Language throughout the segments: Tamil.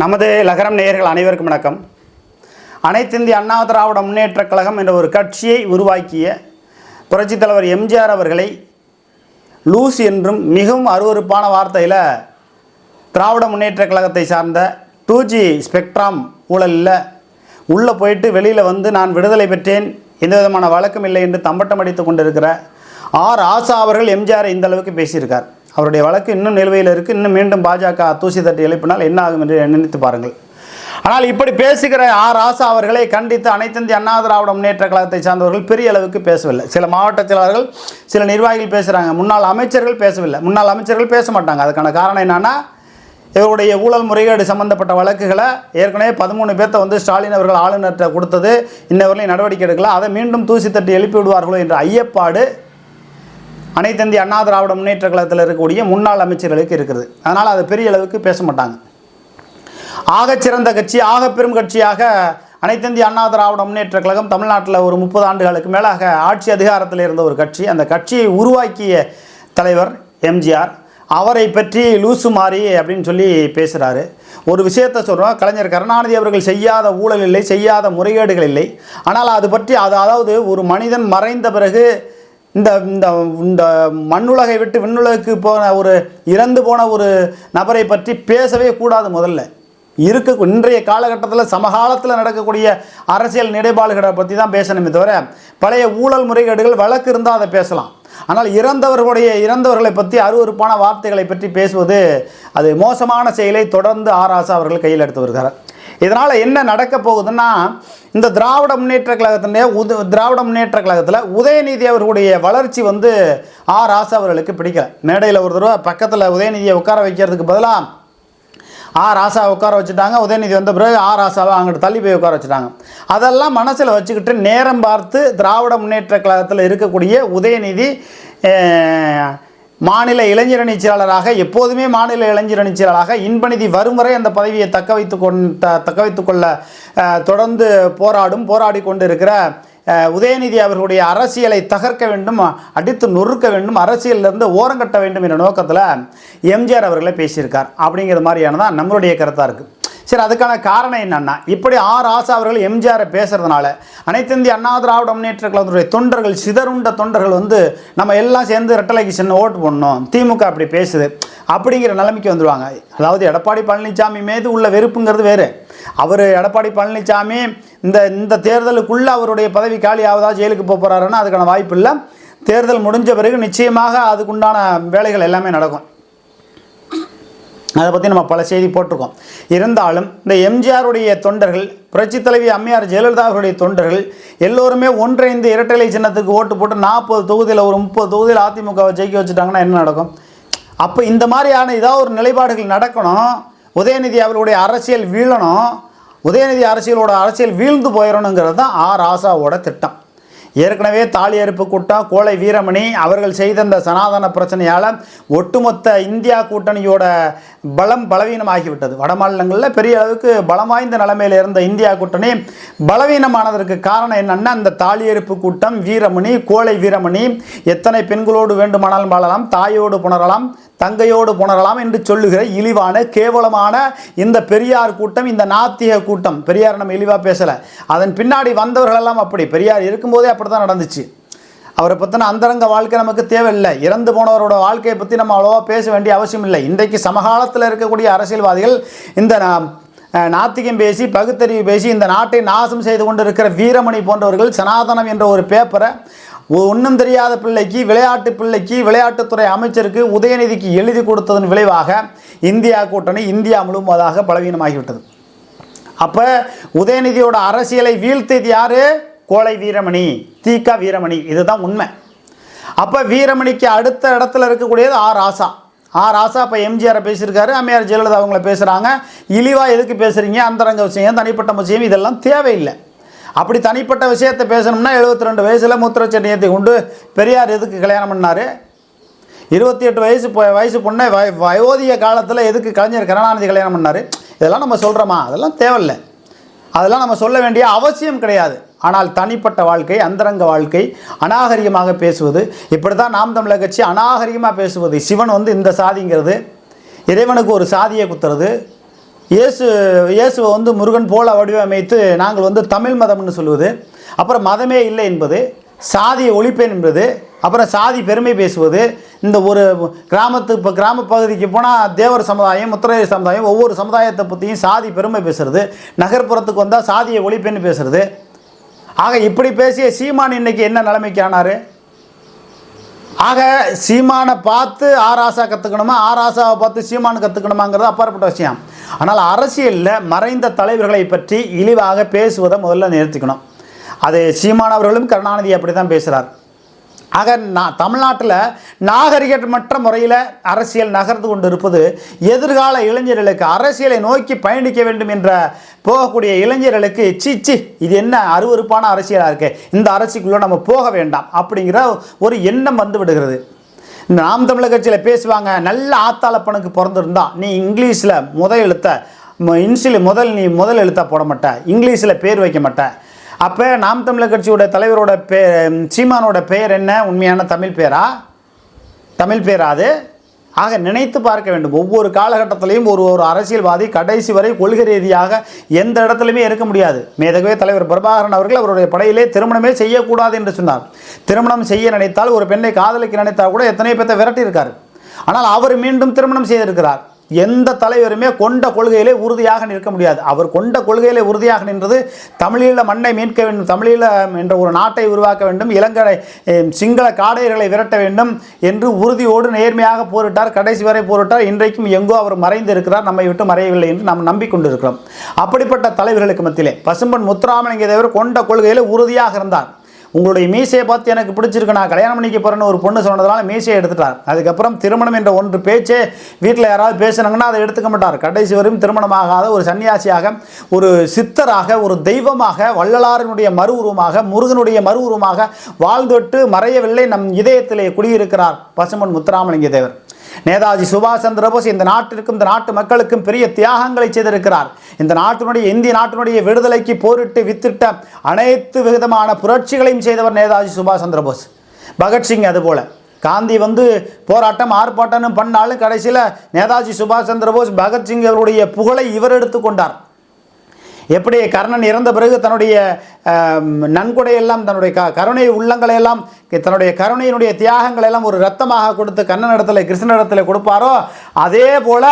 நமது லகரம் நேயர்கள் அனைவருக்கும் வணக்கம். அனைத்திந்திய அண்ணா திராவிட முன்னேற்றக் கழகம் என்ற ஒரு கட்சியை உருவாக்கிய புரட்சித் தலைவர் எம்ஜிஆர் அவர்களை லூஸ் என்றும் மிகவும் அருவருப்பான வார்த்தையில் திராவிட முன்னேற்றக் கழகத்தை சார்ந்த டூ ஜி ஸ்பெக்ட்ராம் ஊழலில் உள்ளே போயிட்டு வெளியில் வந்து நான் விடுதலை பெற்றேன் எந்த விதமான வழக்கம் இல்லை என்று தம்பட்டம் அடித்து கொண்டிருக்கிற ஆர் ஆசா அவர்கள் எம்ஜிஆரை இந்த அளவுக்கு பேசியிருக்கார். அவருடைய வழக்கு இன்னும் நிலுவையில் இருக்குது இன்னும் மீண்டும் பாஜக தூசி தட்டி எழுப்பினால் என்ன ஆகும் என்று நினைத்து பாருங்கள். ஆனால் இப்படி பேசுகிற ஆர் ஆசா அவர்களை கண்டித்து அனைத்திந்திய அண்ணா திராவிட முன்னேற்ற கழகத்தை சார்ந்தவர்கள் பெரிய அளவுக்கு பேசவில்லை. சில மாவட்ட செயலாளர்கள் சில நிர்வாகிகள் பேசுகிறாங்க முன்னாள் அமைச்சர்கள் பேசவில்லை. முன்னாள் அமைச்சர்கள் பேச மாட்டாங்க. அதுக்கான காரணம் என்னென்னா இவருடைய ஊழல் முறைகேடு சம்பந்தப்பட்ட வழக்குகளை ஏற்கனவே பதிமூணு பேர்த்த வந்து ஸ்டாலின் அவர்கள் ஆளுநர்கிட்ட கொடுத்தது. இன்னவரையும் நடவடிக்கை எடுக்கல. அதை மீண்டும் தூசி தட்டி எழுப்பி விடுவார்களோ என்ற ஐயப்பாடு அனைத்திந்திய அண்ணா திராவிட முன்னேற்ற கழகத்தில் இருக்கக்கூடிய முன்னாள் அமைச்சர்களுக்கு இருக்குது. அதனால் அது பெரிய அளவுக்கு பேச மாட்டாங்க. ஆகச்சிறந்த கட்சி ஆக பெரும் கட்சியாக அனைத்திந்திய அண்ணா திராவிட முன்னேற்ற கழகம் தமிழ்நாட்டில் ஒரு முப்பது ஆண்டுகளுக்கு மேலாக ஆட்சி அதிகாரத்தில் இருந்த ஒரு கட்சி. அந்த கட்சியை உருவாக்கிய தலைவர் எம்ஜிஆர். அவரை பற்றி லூசு மாறி அப்படின்னு சொல்லி பேசுகிறாரு ஒரு விஷயத்தை சொல்கிறோம் கலைஞர் கருணாநிதி அவர்கள் செய்யாத ஊழல் இல்லை செய்யாத முறைகேடுகள் இல்லை. ஆனால் அது பற்றி அது அதாவது ஒரு மனிதன் மறைந்த பிறகு இந்த இந்த இந்த மண்ணுலகை விட்டு விண்ணுலகுக்கு போன ஒரு இறந்து போன ஒரு நபரை பற்றி பேசவே கூடாது முதல்ல. இருக்க இன்றைய காலகட்டத்தில் சமகாலத்தில் நடக்கக்கூடிய அரசியல் நிலைப்பாடுகளை பற்றி தான் பேசணுமே தவிர பழைய ஊழல் முறைகேடுகள் வழக்கு இருந்தால் அதை பேசலாம். ஆனால் இறந்தவர்களுடைய இறந்தவர்களை பற்றி அருவருப்பான வார்த்தைகளை பற்றி பேசுவது அது மோசமான செயலை தொடர்ந்து ஆராசா அவர்கள் கையில் எடுத்து வருகிறார். இதனால் என்ன நடக்க போகுதுன்னா இந்த திராவிட முன்னேற்ற கழகத்தினுடைய உத திராவிட முன்னேற்ற கழகத்தில் உதயநிதி அவர்களுடைய வளர்ச்சி வந்து ஆ. ராசா அவர்களுக்கு பிடிக்கல. மேடையில் ஒரு தடவை பக்கத்தில் உதயநிதியை உட்கார வைக்கிறதுக்கு பதிலாக ஆ. ராசா உட்கார வச்சுட்டாங்க. உதயநிதி வந்த பிறகு ஆ. ராசாவை அங்கிட்டு தள்ளி போய் உட்கார வச்சுட்டாங்க. அதெல்லாம் மனசில் வச்சுக்கிட்டு நேரம் பார்த்து திராவிட முன்னேற்ற கழகத்தில் இருக்கக்கூடிய உதயநிதி மாநில இளைஞரணி செயலாளராக எப்போதுமே மாநில இளைஞரணி செயலாளராக இன்பநிதி வரும் வரை அந்த பதவியை தக்க வைத்து கொண்ட தக்க வைத்து கொள்ள தொடர்ந்து போராடும் போராடி கொண்டு இருக்கிற உதயநிதி அவர்களுடைய அரசியலை தகர்க்க வேண்டும் அடித்து நொறுக்க வேண்டும் அரசியலிருந்து ஓரங்கட்ட வேண்டும் என்ற நோக்கத்தில் எம்ஜிஆர் அவர்களை பேசியிருக்கார். அப்படிங்கிற மாதிரியானதான் நம்மளுடைய கருத்தாக இருக்குது சரி அதுக்கான காரணம் என்னன்னா இப்படி ஆர் ஆசா அவர்கள் எம்ஜிஆரை பேசுறதுனால அனைத்து இந்திய அண்ணா திராவிட முன்னேற்ற கழகத்துடைய தொண்டர்கள் சிதறுண்ட தொண்டர்கள் வந்து நம்ம எல்லாம் சேர்ந்து ரெட்டலைக்கு சின்ன ஓட்டு போடணும். திமுக அப்படி பேசுது. அப்படிங்கிற நிலைமைக்கு வந்துடுவாங்க அதாவது எடப்பாடி பழனிசாமி மீது உள்ள வெறுப்புங்கிறது வேறு. அவர் எடப்பாடி பழனிசாமி இந்த இந்த தேர்தலுக்குள்ளே அவருடைய பதவி காலி ஆகுதா ஜெயிலுக்கு போக போகிறாருன்னா அதுக்கான வாய்ப்பு இல்லை. தேர்தல் முடிஞ்ச பிறகு நிச்சயமாக அதுக்குண்டான வேலைகள் எல்லாமே நடக்கும். அதை பற்றி நம்ம பல செய்தி போட்டிருக்கோம். இருந்தாலும் இந்த எம்ஜிஆருடைய தொண்டர்கள் புரட்சி தலைவி அம்மையார் ஜெயலலிதா அவருடைய தொண்டர்கள் எல்லோருமே ஒன்றிணைந்து இரட்டைலை சின்னத்துக்கு ஓட்டு போட்டு நாற்பது தொகுதியில் ஒரு முப்பது தொகுதியில் அதிமுகவை ஜெயிக்க வச்சுட்டாங்கன்னா என்ன நடக்கும்? அப்போ இந்த மாதிரியான ஏதாவது ஒரு நிலைப்பாடுகள் நடக்கணும். உதயநிதி அவர்களுடைய அரசியல் வீழணும். உதயநிதி அரசியலோட அரசியல் வீழ்ந்து போயிடணுங்கிறது தான் ஆர் ஆசாவோட திட்டம். ஏற்கனவே தாலி அறுப்பு கூட்டம் கோளை வீரமணி அவர்கள் செய்த இந்த சனாதன பிரச்சனையால் ஒட்டுமொத்த இந்தியா கூட்டணியோட பலம் பலவீனமாகிவிட்டது. வட மாநிலங்களில் பெரிய அளவுக்கு பலம் வாய்ந்த நிலைமையில் இருந்த இந்தியா கூட்டணி பலவீனமானதற்கு காரணம் என்னென்னா இந்த தாலியறுப்பு கூட்டம் வீரமணி கோளை வீரமணி எத்தனை பெண்களோடு வேண்டுமானாலும் வாழலாம் தாயோடு புணரலாம் தங்கையோடு புணரலாம் என்று சொல்லுகிற இழிவான கேவலமான இந்த பெரியார் கூட்டம் இந்த நாத்திக கூட்டம். பெரியார் நம்ம இழிவாக பேசலை. அதன் பின்னாடி வந்தவர்களெல்லாம் அப்படி. பெரியார் இருக்கும்போதே அப்படி தான் நடந்துச்சு. அவரை பற்றின அந்தரங்க வாழ்க்கை நமக்கு தேவையில்லை. இறந்து போனவரோட வாழ்க்கையை பற்றி நம்ம அவ்வளோவா பேச வேண்டிய அவசியம் இல்லை. இன்றைக்கு சமகாலத்தில் இருக்கக்கூடிய அரசியல்வாதிகள் இந்த நாத்திகம் பேசி பகுத்தறிவு பேசி இந்த நாட்டை நாசம் செய்து கொண்டிருக்கிற வீரமணி போன்றவர்கள் சனாதனம் என்ற ஒரு பேப்பரை ஒன்றும் தெரியாத பிள்ளைக்கு விளையாட்டு பிள்ளைக்கு விளையாட்டுத்துறை அமைச்சருக்கு உதயநிதிக்கு எழுதி கொடுத்ததன் விளைவாக இந்தியா கூட்டணி இந்தியா முழுவதாக பலவீனமாகிவிட்டது. அப்போ உதயநிதியோட அரசியலை வீழ்த்தியது யார்? கோளை வீரமணி தீக்கா வீரமணி. இதுதான் உண்மை. அப்போ வீரமணிக்கு அடுத்த இடத்துல இருக்கக்கூடியது ஆர் ஆசா ஆர் ஆசா இப்போ எம்ஜிஆரை பேசியிருக்காரு அம்மையார் ஜெயலலிதா அவங்கள பேசுகிறாங்க இழிவாக எதுக்கு பேசுகிறீங்க அந்தரங்க விஷயம் தனிப்பட்ட விஷயம் இதெல்லாம் தேவையில்லை. அப்படி தனிப்பட்ட விஷயத்தை பேசணும்னா 72 ரெண்டு வயசில் மூத்திரச்சனியத்தை கொண்டு பெரியார் எதுக்கு கல்யாணம் பண்ணார்? இருபத்தி எட்டு வயசு வயசு பொண்ணை வய வயோதிக காலத்தில் எதுக்கு கலைஞர் கருணாநிதி கல்யாணம் பண்ணார்? இதெல்லாம் நம்ம சொல்கிறோமா அதெல்லாம் தேவையில்லை. அதெல்லாம் நம்ம சொல்ல வேண்டிய அவசியம் கிடையாது. ஆனால் தனிப்பட்ட வாழ்க்கை அந்தரங்க வாழ்க்கை அநாகரிகமாக பேசுவது இப்படி தான் நாம் தமிழர் கட்சி அநாகரிகமாக பேசுவது. சிவன் வந்து இந்த சாதிங்கிறது இறைவனுக்கு ஒரு சாதியை குத்துறது இயேசு இயேசுவை வந்து முருகன் போல வடிவமைத்து நாங்கள் வந்து தமிழ் மதம்னு சொல்லுவது. அப்புறம் மதமே இல்லை என்பது சாதியை ஒழிப்பேன் என்பது அப்புறம் சாதி பெருமை பேசுவது. இந்த ஒரு கிராமத்து இப்போ கிராம பகுதிக்கு போனால் தேவர் சமுதாயம் முத்திரையர் சமுதாயம் ஒவ்வொரு சமுதாயத்தை பற்றியும் சாதி பெருமை பேசுறது. நகர்ப்புறத்துக்கு வந்தால் சாதியை ஒழிப்பேன்னு பேசுறது. ஆக இப்படி பேசிய சீமான் இன்னைக்கு என்ன நிலைமைக்கு ஆனார்? ஆக சீமானை பார்த்து ஆராசா கற்றுக்கணுமா ஆராசாவை பார்த்து சீமான் கற்றுக்கணுமாங்கிறது அப்பாற்பட்ட விஷயம். ஆனால் அரசியலில் மறைந்த தலைவர்களை பற்றி இழிவாக பேசுவதை முதல்ல நிறுத்திக்கணும். அது சீமானவர்களும் கருணாநிதி அப்படி தான் பேசுகிறார் ஆக நான் தமிழ்நாட்டில் நாகரிகமற்ற முறையில் அரசியல் நகர்ந்து கொண்டு இருப்பது எதிர்கால இளைஞர்களுக்கு அரசியலை நோக்கி பயணிக்க வேண்டும் என்ற போகக்கூடிய இளைஞர்களுக்கு சீச்சி இது என்ன அருவருப்பான அரசியலாக இருக்குது இந்த அரசியலுக்குள்ளே நம்ம போக வேண்டாம் அப்படிங்கிற ஒரு எண்ணம் வந்து விடுகிறது. நாம் தமிழர் கட்சியில் பேசுவாங்க. நல்ல ஆத்தாளப்பனுக்கு பிறந்திருந்தா நீ இங்கிலீஷில் முதல் எழுத்த இன்சில் முதல் நீ முதல் எழுத்தா போட மாட்ட. இங்கிலீஷில் பேர் வைக்க மாட்ட. அப்போ நாம் தமிழர் கட்சியோட தலைவரோட பே சீமானோட பெயர் என்ன? உண்மையான தமிழ் பேரா? தமிழ் பேரா அது? ஆக நினைத்து பார்க்க வேண்டும். ஒவ்வொரு காலகட்டத்திலையும் ஒரு ஒரு அரசியல்வாதி கடைசி வரை கொள்கை ரீதியாக எந்த இடத்துலையுமே இருக்க முடியாது. மேதகவே தலைவர் பிரபாகரன் அவர்கள் அவருடைய படையிலே திருமணமே செய்யக்கூடாது என்று சொன்னார். திருமணம் செய்ய நினைத்தால் ஒரு பெண்ணை காதலிக்க நினைத்தால் கூட எத்தனை பேர்த்தை விரட்டியிருக்காரு. ஆனால் அவர் மீண்டும் திருமணம் செய்திருக்கிறார். எந்த தலைவருமே கொண்ட கொள்கையிலே உறுதியாக நிற்க முடியாது. அவர் கொண்ட கொள்கையிலே உறுதியாக நின்றது தமிழீழ மண்ணை மீட்க வேண்டும் தமிழீழ என்ற ஒரு நாட்டை உருவாக்க வேண்டும் இலங்கை சிங்கள காடையர்களை விரட்ட வேண்டும் என்று உறுதியோடு நேர்மையாக போரிட்டார். கடைசி வரை போரிட்டார். இன்றைக்கும் எங்கோ அவர் மறைந்து இருக்கிறார். நம்மை விட்டு மறையவில்லை என்று நாம் நம்பிக்கொண்டிருக்கிறோம். அப்படிப்பட்ட தலைவர்களுக்கு மத்தியிலே பசும்பன் முத்துராமலிங்க தேவர் கொண்ட கொள்கையிலே உறுதியாக இருந்தார். உங்களுடைய மீசையை பார்த்து எனக்கு பிடிச்சிருக்கு நான் கல்யாணம் பண்ணிக்க போகிறேன்னு ஒரு பொண்ணு சொன்னதுனால மீசையை எடுத்துட்டார். அதுக்கப்புறம் திருமணம் என்ற ஒன்று பேச்சே வீட்டில் யாராவது பேசுனாங்கன்னா அதை எடுத்துக்க மாட்டார். கடைசி வரையும் திருமணமாகாத ஒரு சன்னியாசியாக ஒரு சித்தராக ஒரு தெய்வமாக வள்ளலாரினுடைய மறு உருவமாக முருகனுடைய மறு உருவமாக வாழ்ந்துவிட்டு மறையவில்லை. நம் இதயத்திலே குடியிருக்கிறார் பசுமன் முத்துராமலிங்க தேவர் நேதாஜி சுபாஷ் சந்திரபோஸ் இந்த நாட்டிற்கும் இந்த நாட்டு மக்களுக்கும் பெரிய தியாகங்களை செய்திருக்கிறார். இந்த நாட்டினுடைய இந்திய நாட்டினுடைய விடுதலைக்கு போரிட்டு வித்திட்ட அனைத்து விதமான புரட்சிகளையும் செய்தவர் நேதாஜி சுபாஷ் சந்திரபோஸ் பகத்சிங் அதுபோல். காந்தி வந்து போராட்டம் ஆர்ப்பாட்டம்னு பண்ணாலும் கடைசியில் நேதாஜி சுபாஷ் சந்திரபோஸ் பகத்சிங் அவருடைய புகழை இவர் எடுத்துக்கொண்டார் எப்படி கர்ணன் இறந்த பிறகு தன்னுடைய நன்கொடையெல்லாம் தன்னுடைய க கருணை உள்ளங்களை எல்லாம் தன்னுடைய கருணையினுடைய தியாகங்கள் எல்லாம் ஒரு ரத்தமாக கொடுத்து கண்ணனிடத்தில் கிருஷ்ணனிடத்தில் கொடுப்பாரோ? அதே போல்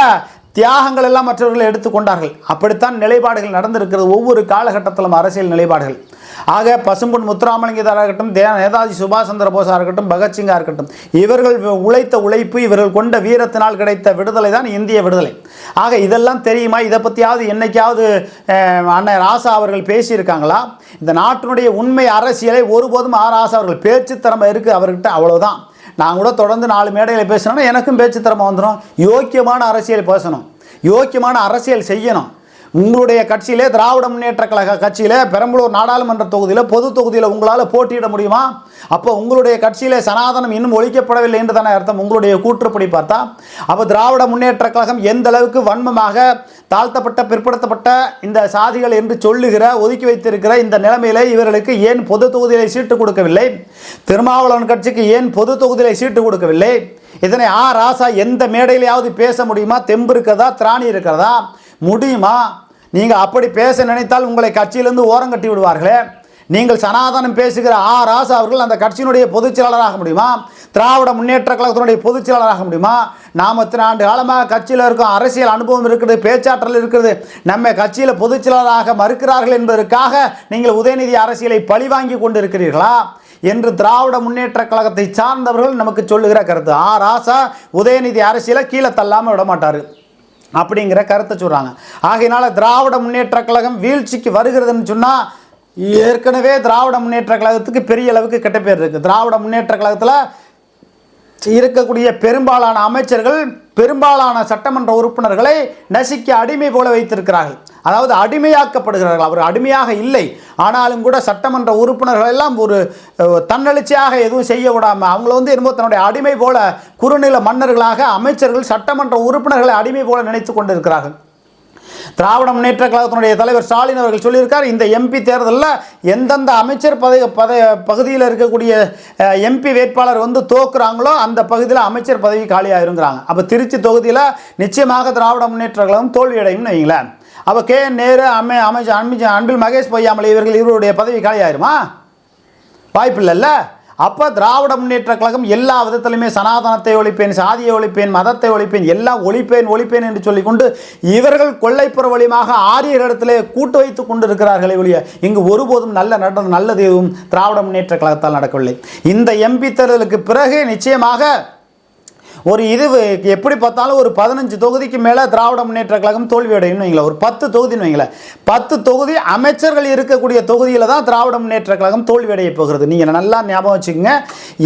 தியாகங்கள் எல்லாம் மற்றவர்கள் எடுத்துக்கொண்டார்கள் அப்படித்தான் நிலைப்பாடுகள் நடந்திருக்கிறது ஒவ்வொரு காலகட்டத்திலும் அரசியல் நிலைப்பாடுகள். ஆக பசும்பொன் முத்துராமலிங்கதாராக இருக்கட்டும் தே நேதாஜி சுபாஷ் சந்திர போஸாக இருக்கட்டும் பகத்சிங்காக இருக்கட்டும் இவர்கள் உழைத்த உழைப்பு இவர்கள் கொண்ட வீரத்தினால் கிடைத்த விடுதலை தான் இந்திய விடுதலை. ஆக இதெல்லாம் தெரியுமா? இதை பற்றியாவது என்னைக்காவது அண்ணன் ராசா அவர்கள் பேசியிருக்காங்களா? இந்த நாட்டினுடைய உண்மை அரசியலை ஒருபோதும் ஆர் ராசா அவர்கள் பேச்சு திறமை இருக்குது அவர்கிட்ட அவ்வளோதான் நான் கூட தொடர்ந்து நாலு மேடையில் பேசினோன்னா எனக்கும் பேச்சு திறமை வந்துடும் யோக்கியமான அரசியல் பேசணும். யோக்கியமான அரசியல் செய்யணும். உங்களுடைய கட்சியிலே திராவிட முன்னேற்ற கழக கட்சியிலே பெரம்பலூர் நாடாளுமன்ற தொகுதியில் பொது தொகுதியில் உங்களால் போட்டியிட முடியுமா? அப்போ உங்களுடைய கட்சியிலே சனாதனம் இன்னும் ஒழிக்கப்படவில்லை என்று தானே அர்த்தம். உங்களுடைய கூற்றுப்படி பார்த்தா அப்போ திராவிட முன்னேற்ற கழகம் எந்த அளவுக்கு வன்மமாக தாழ்த்தப்பட்ட பிற்படுத்தப்பட்ட இந்த சாதிகள் என்று சொல்லுகிற ஒதுக்கி வைத்திருக்கிற இந்த நிலைமையில இவர்களுக்கு ஏன் பொது தொகுதியிலே சீட்டு கொடுக்கவில்லை? திருமாவளவன் கட்சிக்கு ஏன் பொது தொகுதியிலே சீட்டு கொடுக்கவில்லை? இதனை ஆ ராசா எந்த மேடையிலையாவது பேச முடியுமா? தெம்பு இருக்கிறதா? திராணி இருக்கிறதா? முடியுமா? நீங்கள் அப்படி பேச நினைத்தால் உங்களை கட்சியிலிருந்து ஓரங்கட்டி விடுவார்களே. நீங்கள் சனாதனம் பேசுகிற ஆ ராசா அவர்கள் அந்த கட்சியினுடைய பொதுச் செயலாளராக முடியுமா? திராவிட முன்னேற்ற கழகத்தினுடைய பொதுச் செயலாளராக முடியுமா? நாம் இத்தனை ஆண்டு காலமாக கட்சியில் இருக்கும் அரசியல் அனுபவம் இருக்குது பேச்சாற்றல் இருக்குது. நம்ம கட்சியில் பொதுச் செயலாளராக மறுக்கிறார்கள் என்பதற்காக நீங்கள் உதயநிதி அரசியலை பழிவாங்கி கொண்டு இருக்கிறீர்களா என்று திராவிட முன்னேற்ற கழகத்தை சார்ந்தவர்கள் நமக்கு சொல்லுகிற கருத்து. ஆ ராசா உதயநிதி அரசியலை கீழே தள்ளாமல் விட மாட்டார் அப்படிங்கிற கருத்தை சொல்கிறாங்க ஆகையினால திராவிட முன்னேற்ற கழகம் வீழ்ச்சிக்கு வருகிறதுன்னு சொன்னால் ஏற்கனவே திராவிட முன்னேற்ற கழகத்துக்கு பெரிய அளவுக்கு கெட்ட பேர் இருக்குது திராவிட முன்னேற்ற கழகத்தில் இருக்கக்கூடிய பெரும்பாலான அமைச்சர்கள் பெரும்பாலான சட்டமன்ற உறுப்பினர்களை நசிக்க அடிமை போல வைத்திருக்கிறார்கள். அதாவது அடிமையாக்கப்படுகிறார்கள். அவர் அடிமையாக இல்லை. ஆனாலும் கூட சட்டமன்ற உறுப்பினர்கள் எல்லாம் ஒரு தன்னெழுச்சியாக எதுவும் செய்ய விடாமல் அவங்கள வந்து என்னமோ தன்னுடைய அடிமை போல குறுநில மன்னர்களாக அமைச்சர்கள் சட்டமன்ற உறுப்பினர்களை அடிமை போல நினைத்து கொண்டிருக்கிறார்கள். திராவிட முன்னேற்ற கழகத்தினுடைய தலைவர் ஸ்டாலின் அவர்கள் சொல்லியிருக்கார் இந்த எம்பி தேர்தலில் எந்தெந்த அமைச்சர் பதவி பத பகுதியில் இருக்கக்கூடிய எம்பி வேட்பாளர் வந்து தோக்குறாங்களோ அந்த பகுதியில் அமைச்சர் பதவி காலியாகிருங்கிறாங்க அப்போ திருச்சி தொகுதியில் நிச்சயமாக திராவிட முன்னேற்ற கழகம் தோல்வியடையும்னு வைங்களேன் அப்போ கே என் நேரு அமை அமைச்சர் அன்பில் அன்பில் மகேஷ் பொய்யாமலை இவர்கள் இவருடைய பதவி காலியாயிருமா? வாய்ப்பு இல்லைல்ல அப்போ திராவிட முன்னேற்ற கழகம் எல்லா விதத்திலுமே சனாதனத்தை ஒழிப்பேன் சாதியை ஒழிப்பேன் மதத்தை ஒழிப்பேன் எல்லாம் ஒழிப்பேன் ஒழிப்பேன் என்று சொல்லிக்கொண்டு இவர்கள் கொள்ளைப்புற வழியாக ஆரியரிடத்திலே கூட்டு வைத்துக் கொண்டிருக்கிறார்களே ஒழிய இங்கு ஒருபோதும் நல்ல நடந்த நல்லது எதுவும் திராவிட முன்னேற்ற கழகத்தால் நடக்கவில்லை. இந்த எம்பி தேர்தலுக்கு பிறகு நிச்சயமாக ஒரு இது எப்படி பார்த்தாலும் ஒரு பதினஞ்சு தொகுதிக்கு மேலே திராவிட முன்னேற்ற கழகம் தோல்வி அடையும் வைங்களேன். ஒரு பத்து தொகுதின்னு வைங்களேன். பத்து தொகுதி அமைச்சர்கள் இருக்கக்கூடிய தொகுதியில் தான் திராவிட முன்னேற்ற கழகம் தோல்வியடைய போகிறது. நீங்கள் நல்லா ஞாபகம் வச்சுக்கோங்க.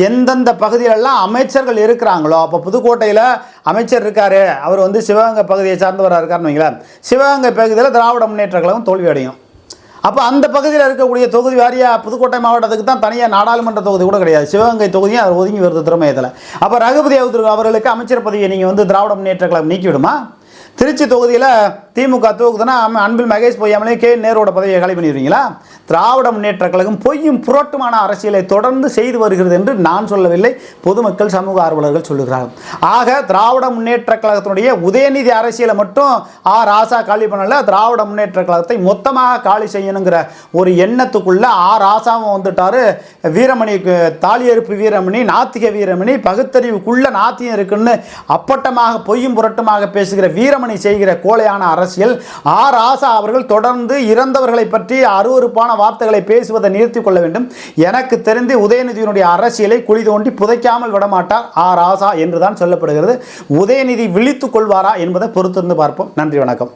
எந்தெந்த பகுதியிலெல்லாம் அமைச்சர்கள் இருக்கிறாங்களோ அப்போ புதுக்கோட்டையில் அமைச்சர் இருக்காரு. அவர் வந்து சிவகங்கை பகுதியை சார்ந்தவராக இருக்காருன்னு வைங்களேன். சிவகங்கை பகுதியில் திராவிட முன்னேற்ற கழகம் தோல்வியடையும் அப்போ அந்த பகுதியில் இருக்கக்கூடிய தொகுதி வாரியாக புதுக்கோட்டை மாவட்டத்துக்கு தான் தனியாக நாடாளுமன்ற தொகுதி கூட கிடையாது. சிவகங்கை தொகுதியும் அவர் ஒதுங்கி வருது திறமையத்தில். அப்போ ரகுபதி அவர்களுக்கு அமைச்சர் பதவியை நீங்கள் வந்து திராவிட முன்னேற்ற கழகம் நீக்கிவிடுமா? திருச்சி தொகுதியில் திமுக தூக்குதுன்னா அன்பில் மகேஷ் பொய்யாமலே கே நேரோட பதவியை காலி பண்ணிடுவீங்களா? திராவிட முன்னேற்ற கழகம் பொய்யும் புரட்டுமான அரசியலை தொடர்ந்து செய்து வருகிறது என்று நான் சொல்லவில்லை. பொதுமக்கள் சமூக ஆர்வலர்கள் சொல்லுகிறார்கள். ஆக திராவிட முன்னேற்ற கழகத்தினுடைய உதயநிதி அரசியலை மட்டும் ஆ ராசா காலி பண்ணல. திராவிட முன்னேற்ற கழகத்தை மொத்தமாக காலி செய்யணுங்கிற ஒரு எண்ணத்துக்குள்ள ஆ ராசாவும் வந்துட்டாரு. வீரமணிக்கு தாலியறுப்பு வீரமணி நாத்திக வீரமணி பகுத்தறிவுக்குள்ள நாத்தியம் இருக்குன்னு அப்பட்டமாக பொய்யும் புரட்டுமாக பேசுகிற வீரமணி செய்கிற கோழையான அரசியல். ஆ ராசா அவர்கள் தொடர்ந்து இறந்தவர்களை பற்றி அருவருப்பான வார்த்தைகளை பேசுவதை நிறுத்தி கொள்ள வேண்டும். எனக்கு தெரிந்து உதயநிதியினுடைய அரசியலை குழி தோண்டி புதைக்காமல் விடமாட்டார் ஆ ராசா என்றுதான் சொல்லப்படுகிறது. உதயநிதி விழித்துக் கொள்வாரா என்பதை பொறுத்திருந்து பார்ப்போம். நன்றி வணக்கம்.